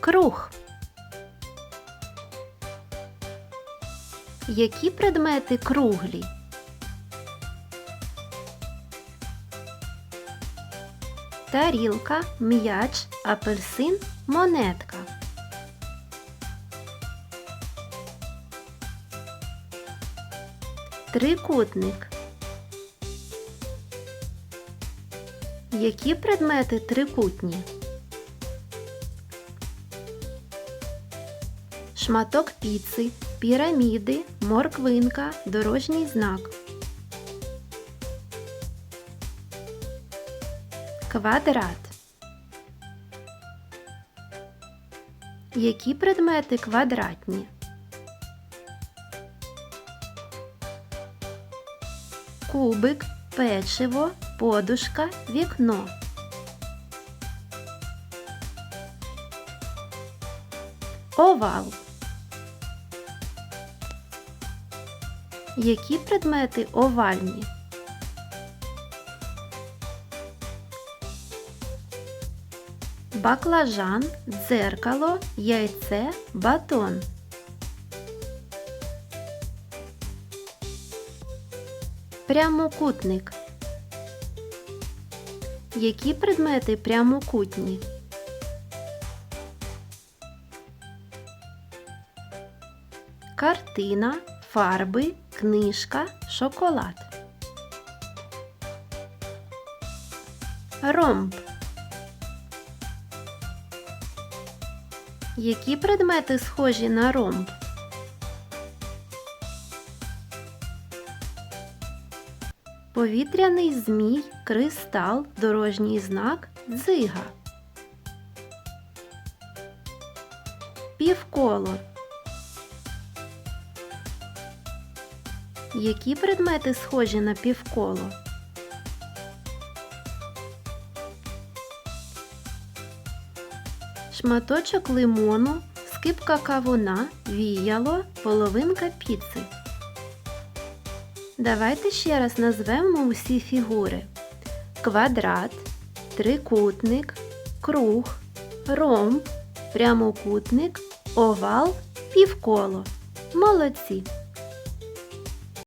Круг. Які предмети круглі? Тарілка, м'яч, апельсин, монетка. Трикутник. Які предмети трикутні? Шматок піци, піраміди, морквинка, дорожній знак. Квадрат. Які предмети квадратні? Кубик, печиво, подушка, вікно. Овал. Які предмети овальні? Баклажан, дзеркало, яйце, батон. Прямокутник. Які предмети прямокутні? Картина, фарби, книжка, шоколад. Ромб. Які предмети схожі на ромб? Повітряний змій, кристал, дорожній знак, дзига. Півколо. Які предмети схожі на півколо? Шматочок лимону, скипка кавуна, віяло, половинка піци. Давайте ще раз назвемо усі фігури: квадрат, трикутник, круг, ромб, прямокутник, овал, півколо. Молодці!